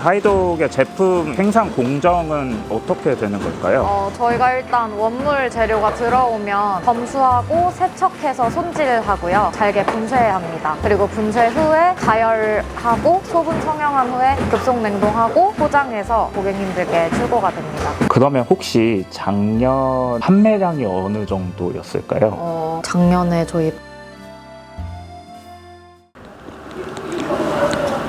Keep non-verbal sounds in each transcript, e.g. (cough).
하이독의 제품 생산 공정은 어떻게 되는 걸까요? 어, 저희가 일단 원물 재료가 들어오면 검수하고 세척해서 손질하고요. 잘게 분쇄합니다. 그리고 분쇄 후에 가열하고 소분 청량한 후에 급속 냉동하고 포장해서 고객님들께 출고가 됩니다. 그러면 혹시 작년 판매량이 어느 정도였을까요? 어, 작년에 저희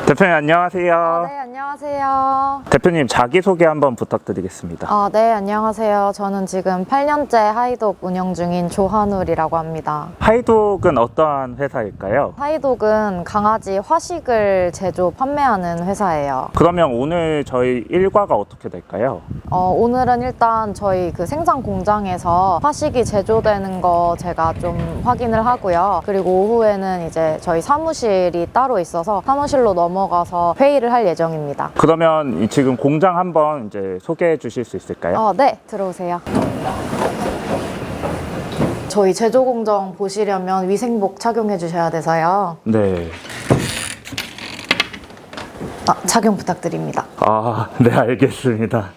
대표님 안녕하세요. 네, 안녕하세요. 대표님 자기소개 한번 부탁드리겠습니다. 아, 네, 안녕하세요. 저는 지금 8년째 하이독 운영 중인 조한울이라고 합니다. 하이독은 어떠한 회사일까요? 하이독은 강아지 화식을 제조 판매하는 회사예요. 그러면 오늘 저희 일과가 어떻게 될까요? 어, 오늘은 일단 저희 그 생산 공장에서 화식이 제조되는 거 제가 좀 확인을 하고요. 그리고 오후에는 이제 저희 사무실이 따로 있어서 사무실로 넘어 가서 회의를 할 예정입니다. 그러면 이 지금 공장 한번 이제 소개해 주실 수 있을까요? 어, 네, 들어오세요. 저희 제조 공정 보시려면 위생복 착용해 주셔야 돼서요. 네. 아, 착용 부탁드립니다. 아, 네, 알겠습니다.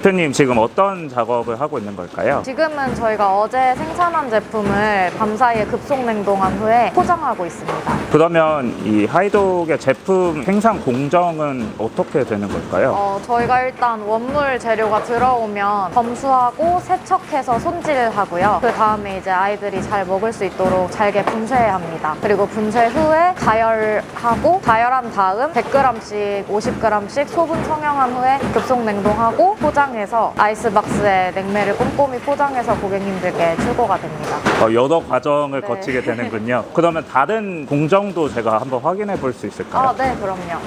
대표님 지금 어떤 작업을 하고 있는 걸까요? 지금은 저희가 어제 생산한 제품을 밤사이에 급속 냉동한 후에 포장하고 있습니다. 그러면 이 하이독의 제품 생산 공정은 어떻게 되는 걸까요? 어, 저희가 일단 원물 재료가 들어오면 검수하고 세척해서 손질하고요. 그 다음에 이제 아이들이 잘 먹을 수 있도록 잘게 분쇄합니다. 그리고 분쇄 후에 가열하고 가열한 다음 100g씩 50g씩 소분 청량한 후에 급속 냉동하고 포장해서 아이스박스에 냉매를 꼼꼼히 포장해서 고객님들께 출고가 됩니다. 어, 여러 과정을 네. 거치게 (laughs) 되는군요. 그러면 다른 공정 도 제가 한번 확인해 볼 수 있을까요? 아, 네, 그럼요.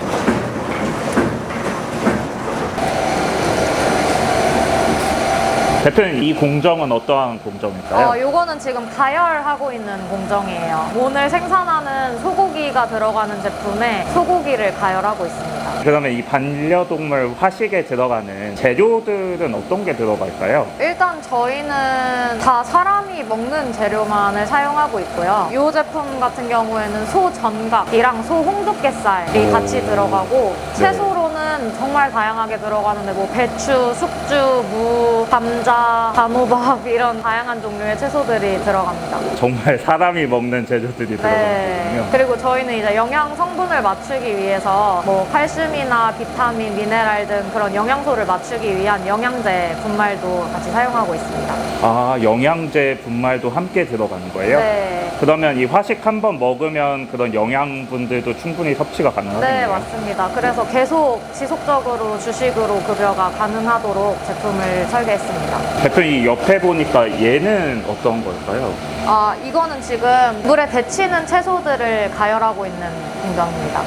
대표님 이 공정은 어떠한 공정일까요? 어, 요거는 지금 가열하고 있는 공정이에요. 오늘 생산하는 소고기가 들어가는 제품에 소고기를 가열하고 있습니다. 그러면 이 반려동물 화식에 들어가는 재료들은 어떤 게 들어갈까요? 일단 저희는 다 사람이 먹는 재료만을 사용하고 있고요. 이 제품 같은 경우에는 소 전각이랑 소 홍두깨살이 오. 같이 들어가고 네. 채소로 는 정말 다양하게 들어가는데 뭐 배추, 숙주, 무, 감자, 단호박 (laughs) 이런 다양한 종류의 채소들이 들어갑니다. 정말 사람이 먹는 재료들이 네. 들어가거든요. 그리고 저희는 이제 영양 성분을 맞추기 위해서 뭐 칼슘이나 비타민, 미네랄 등 그런 영양소를 맞추기 위한 영양제 분말도 같이 사용하고 있습니다. 아 영양제 분말도 함께 들어가는 거예요? 네. 그러면 이 화식 한 번 먹으면 그런 영양분들도 충분히 섭취가 가능하겠네요. 네, 맞습니다. 그래서 계속 지속적으로 주식으로 급여가 가능하도록 제품을 설계했습니다. 대표님 옆에 보니까 얘는 어떤 걸까요? 아, 이거는 지금 물에 데치는 채소들을 가열하고 있는 공정입니다.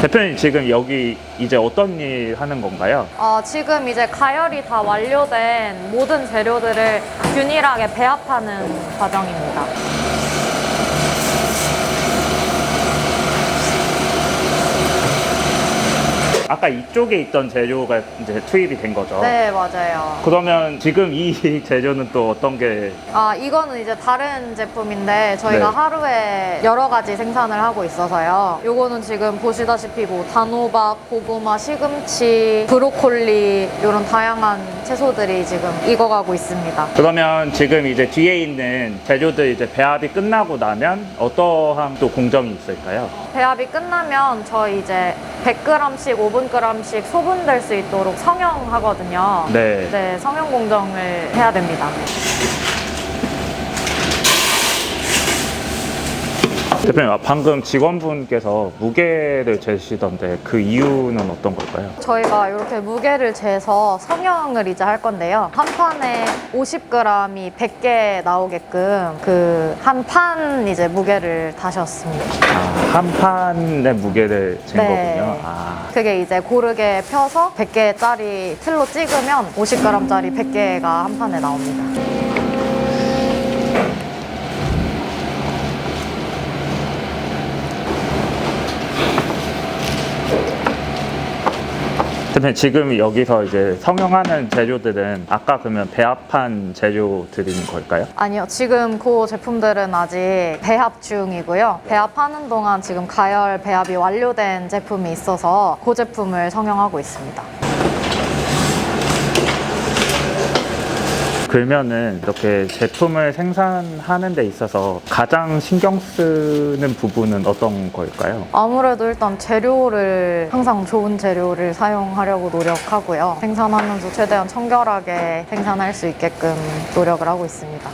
대표님 지금 여기 이제 어떤 일 하는 건가요? 어, 지금 이제 가열이 다 완료된 모든 재료들을 균일하게 배합하는 과정입니다. 아까 이쪽에 있던 재료가 이제 투입이 된 거죠? 네, 맞아요. 그러면 지금 이 (laughs) 재료는 또 어떤 게 아, 이거는 이제 다른 제품인데 저희가 네. 하루에 여러 가지 생산을 하고 있어서요. 요거는 지금 보시다시피 뭐 단호박, 고구마, 시금치, 브로콜리 이런 다양한 채소들이 지금 익어가고 있습니다. 그러면 지금 이제 뒤에 있는 재료들 이제 배합이 끝나고 나면 어떠한 또 공정이 있을까요? 배합이 끝나면 저희 이제 100g씩, 5 분g씩 소분될 수 있도록 성형하거든요. 네. 네, 성형 공정을 해야 됩니다. 대표님 아, 방금 직원분께서 무게를 재시던데 그 이유는 어떤 걸까요? 저희가 이렇게 무게를 재서 성형을 이제 할 건데요. 한 판에 50g이 100개 나오게끔 그 한 판 이제 무게를 다셨습니다. 아, 한 판의 무게를 잰 네. 거군요. 아, 그게 이제 고르게 펴서 100개짜리 틀로 찍으면 50g짜리 100개가 한 판에 나옵니다. 그러면 지금 여기서 이제 성형하는 재료들은 아까 그러면 배합한 재료들인 걸까요? 아니요, 지금 그 제품들은 아직 배합 중이고요. 배합하는 동안 지금 가열 배합이 완료된 제품이 있어서 그 제품을 성형하고 있습니다. 그러면은 이렇게 제품을 생산하는 데 있어서 가장 신경 쓰는 부분은 어떤 걸까요? 아무래도 일단 재료를 항상 좋은 재료를 사용하려고 노력하고요. 생산하면서 최대한 청결하게 생산할 수 있게끔 노력을 하고 있습니다.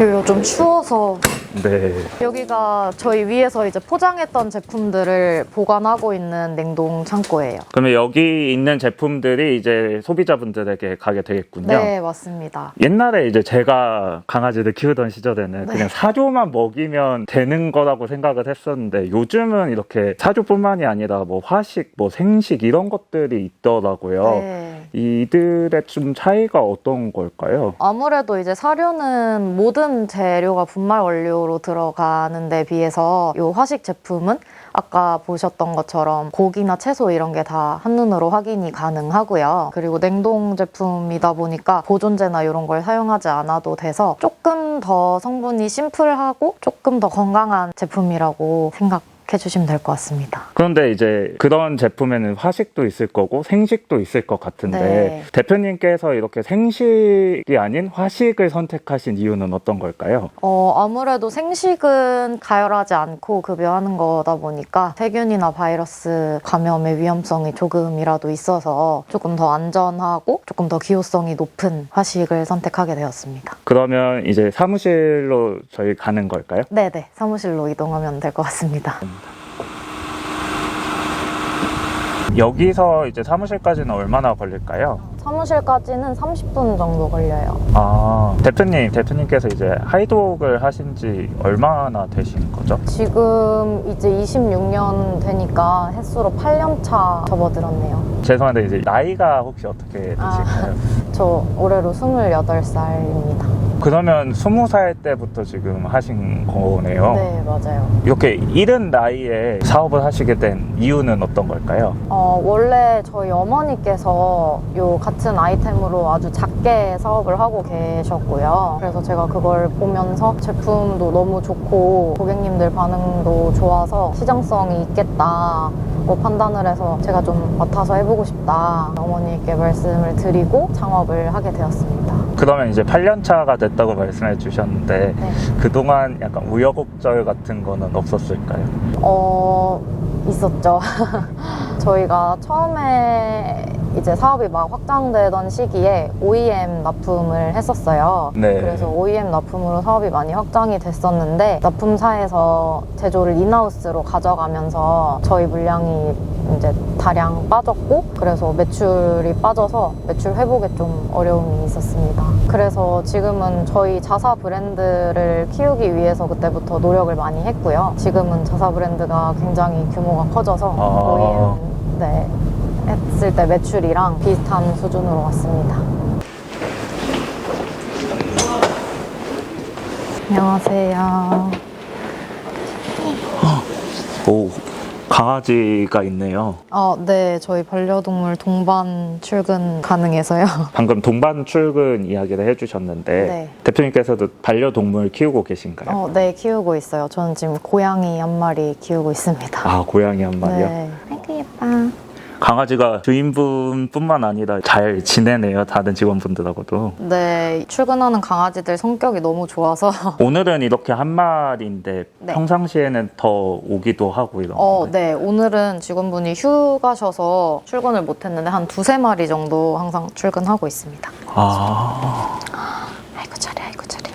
여기가 좀 추워서 네. 여기가 저희 위에서 이제 포장했던 제품들을 보관하고 있는 냉동 창고예요. 그러면 여기 있는 제품들이 이제 소비자분들에게 가게 되겠군요. 네, 맞습니다. 옛날에 이제 제가 강아지를 키우던 시절에는 네. 그냥 사료만 먹이면 되는 거라고 생각을 했었는데 요즘은 이렇게 사료뿐만이 아니라 뭐 화식, 뭐 생식 이런 것들이 있더라고요. 네. 이들의 좀 차이가 어떤 걸까요? 아무래도 이제 사료는 모든 재료가 분말 원료로 들어가는 데 비해서 이 화식 제품은 아까 보셨던 것처럼 고기나 채소 이런 게 다 한눈으로 확인이 가능하고요. 그리고 냉동 제품이다 보니까 보존제나 이런 걸 사용하지 않아도 돼서 조금 더 성분이 심플하고 조금 더 건강한 제품이라고 생각 해 주시면 될 것 같습니다. 그런데 이제 그런 제품에는 화식도 있을 거고 생식도 있을 것 같은데 네. 대표님께서 이렇게 생식이 아닌 화식을 선택하신 이유는 어떤 걸까요? 어, 아무래도 생식은 가열하지 않고 급여하는 거다 보니까 세균이나 바이러스 감염의 위험성이 조금이라도 있어서 조금 더 안전하고 조금 더 기호성이 높은 화식을 선택하게 되었습니다. 그러면 이제 사무실로 저희 가는 걸까요? 네네, 사무실로 이동하면 될 것 같습니다. 여기서 이제 사무실까지는 얼마나 걸릴까요? 사무실까지는 30분 정도 걸려요. 아, 대표님, 대표님께서 이제 하이독을 하신 지 얼마나 되신 거죠? 지금 이제 26년 되니까 횟수로 8년 차 접어들었네요. 죄송한데 이제 나이가 혹시 어떻게 되실까요? (laughs) 저 올해로 28살입니다. 그러면 20살 때부터 지금 하신 거네요. 네, 맞아요. 이렇게 이른 나이에 사업을 하시게 된 이유는 어떤 걸까요? 어, 원래 저희 어머니께서 요 같은 아이템으로 아주 작게 사업을 하고 계셨고요. 그래서 제가 그걸 보면서 제품도 너무 좋고 고객님들 반응도 좋아서 시장성이 있겠다. 고 판단을 해서 제가 좀 맡아서 해보고 싶다. 어머니께 말씀을 드리고 창업을 하게 되었습니다. 그러면 이제 8년 차가 됐다고 말씀해 주셨는데 네. 그동안 약간 우여곡절 같은 거는 없었을까요? 어, 있었죠. (laughs) 저희가 처음에 이제 사업이 막 확장되던 시기에 OEM 납품을 했었어요. 네. 그래서 OEM 납품으로 사업이 많이 확장이 됐었는데 납품사에서 제조를 인하우스로 가져가면서 저희 물량이 이제 다량 빠졌고 그래서 매출이 빠져서 매출 회복에 좀 어려움이 있었습니다. 그래서 지금은 저희 자사 브랜드를 키우기 위해서 그때부터 노력을 많이 했고요. 지금은 자사 브랜드가 굉장히 규모가 커져서 아. OEM 네, 했을 때 매출이랑 비슷한 수준으로 왔습니다. 안녕하세요. 오, 강아지가 있네요. 어, 네, 저희 반려동물 동반 출근 가능해서요. (laughs) 방금 동반 출근 이야기를 해주셨는데 네. 대표님께서도 반려동물 키우고 계신가요? 어, 네, 키우고 있어요. 저는 지금 고양이 한 마리 키우고 있습니다. 아 고양이 한 마리요? 네. 아이고 예뻐. 강아지가 주인분뿐만 아니라 잘 지내네요 다른 직원분들하고도 네, 출근하는 강아지들 성격이 너무 좋아서 (laughs) 오늘은 이렇게 한 마리인데 네. 평상시에는 더 오기도 하고 이런 어, 건가요? 네. 오늘은 직원분이 휴가셔서 출근을 못 했는데 한 두세 마리 정도 항상 출근하고 있습니다. 아 아이고 잘해, 아이고 잘해.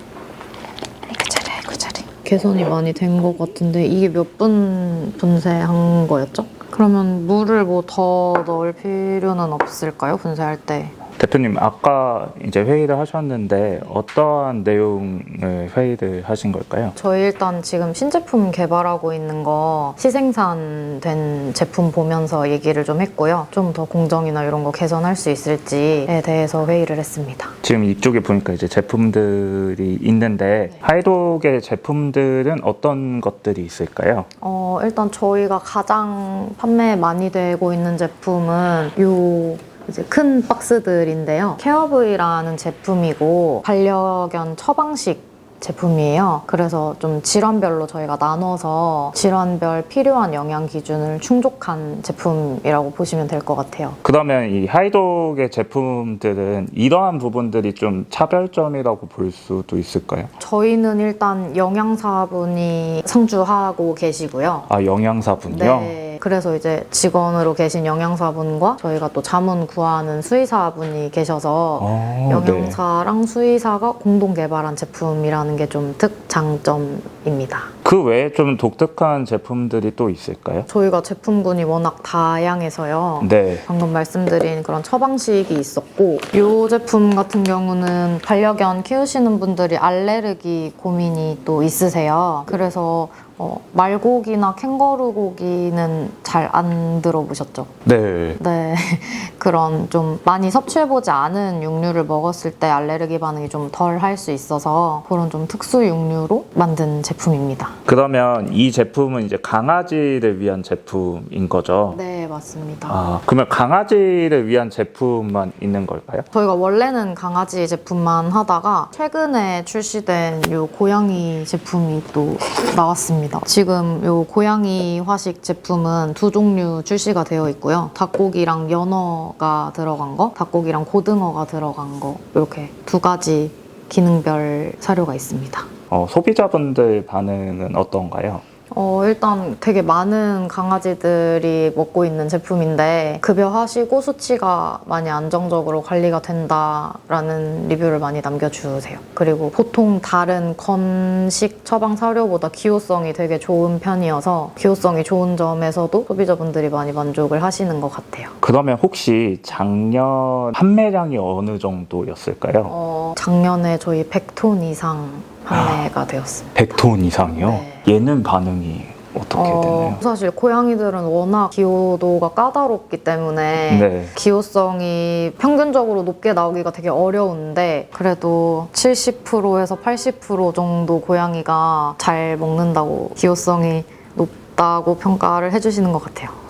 아이고 잘해, 아이고 잘해. 개선이 많이 된 것 같은데 이게 몇 분 분쇄한 거였죠? 그러면 물을 뭐 더 넣을 필요는 없을까요? 분쇄할 때. 대표님 아까 이제 회의를 하셨는데 어떠한 내용을 회의를 하신 걸까요? 저희 일단 지금 신제품 개발하고 있는 거 시생산된 제품 보면서 얘기를 좀 했고요. 좀 더 공정이나 이런 거 개선할 수 있을지에 대해서 회의를 했습니다. 지금 이쪽에 보니까 이제 제품들이 있는데 하이독의 제품들은 어떤 것들이 있을까요? 어, 일단 저희가 가장 판매 많이 되고 있는 제품은 요 이제 큰 박스들인데요. 케어브이라는 제품이고 반려견 처방식 제품이에요. 그래서 좀 질환별로 저희가 나눠서 질환별 필요한 영양 기준을 충족한 제품이라고 보시면 될 것 같아요. 그러면 이 하이독의 제품들은 이러한 부분들이 좀 차별점이라고 볼 수도 있을까요? 저희는 일단 영양사분이 상주하고 계시고요. 아 영양사분요? 네. 그래서 이제 직원으로 계신 영양사분과 저희가 또 자문 구하는 수의사분이 계셔서 어, 네. 영양사랑 수의사가 공동 개발한 제품이라는 게 좀 특장점입니다. 그 외에 좀 독특한 제품들이 또 있을까요? 저희가 제품군이 워낙 다양해서요. 네. 방금 말씀드린 그런 처방식이 있었고 이 제품 같은 경우는 반려견 키우시는 분들이 알레르기 고민이 또 있으세요. 그래서 어, 말고기나 캥거루 고기는 잘 안 들어보셨죠? 네. 네, (laughs) 그런 좀 많이 섭취해보지 않은 육류를 먹었을 때 알레르기 반응이 좀 덜 할 수 있어서 그런 좀 특수 육류로 만든 제품입니다. 그러면 이 제품은 이제 강아지를 위한 제품인 거죠? 네, 맞습니다. 아, 그러면 강아지를 위한 제품만 있는 걸까요? 저희가 원래는 강아지 제품만 하다가 최근에 출시된 요 고양이 제품이 또 나왔습니다. 지금 요 고양이 화식 제품은 두 종류 출시가 되어 있고요. 닭고기랑 연어가 들어간 거, 닭고기랑 고등어가 들어간 거 이렇게 두 가지 기능별 사료가 있습니다. 어, 소비자분들 반응은 어떤가요? 어, 일단 되게 많은 강아지들이 먹고 있는 제품인데 급여하시고 수치가 많이 안정적으로 관리가 된다라는 리뷰를 많이 남겨주세요. 그리고 보통 다른 건식 처방 사료보다 기호성이 되게 좋은 편이어서 기호성이 좋은 점에서도 소비자분들이 많이 만족을 하시는 것 같아요. 그러면 혹시 작년 판매량이 어느 정도였을까요? 어, 작년에 저희 100톤 이상 판매가 되었습니다. 100톤 이상이요? 네. 얘는 반응이 어떻게 되나요? 사실 고양이들은 워낙 기호도가 까다롭기 때문에 네. 기호성이 평균적으로 높게 나오기가 되게 어려운데 그래도 70%에서 80% 정도 고양이가 잘 먹는다고 기호성이 높다고 평가를 해주시는 것 같아요.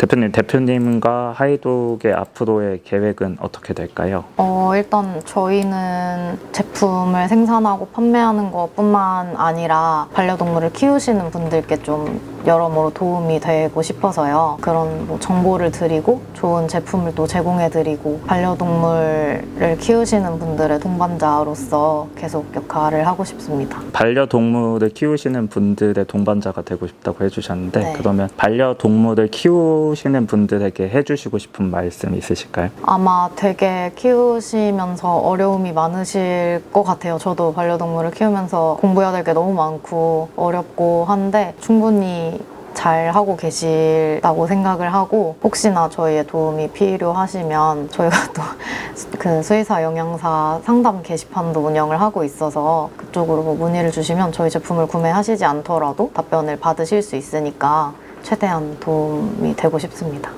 대표님, 대표님과 하이독의 앞으로의 계획은 어떻게 될까요? 어, 일단 저희는 제품을 생산하고 판매하는 것뿐만 아니라 반려동물을 키우시는 분들께 좀 여러모로 도움이 되고 싶어서요. 그런 뭐 정보를 드리고 좋은 제품을 또 제공해드리고 반려동물을 키우시는 분들의 동반자로서 계속 역할을 하고 싶습니다. 반려동물을 키우시는 분들의 동반자가 되고 싶다고 해주셨는데 네. 그러면 반려동물을 키우시는 분들에게 해주시고 싶은 말씀 있으실까요? 아마 되게 키우시면서 어려움이 많으실 것 같아요. 저도 반려동물을 키우면서 공부해야 될 게 너무 많고 어렵고 한데 충분히 잘 하고 계시다고 생각을 하고 혹시나 저희의 도움이 필요하시면 저희가 (laughs) 또 그 수의사 영양사 상담 게시판도 운영을 하고 있어서 그쪽으로 뭐 문의를 주시면 저희 제품을 구매하시지 않더라도 답변을 받으실 수 있으니까 최대한 도움이 되고 싶습니다.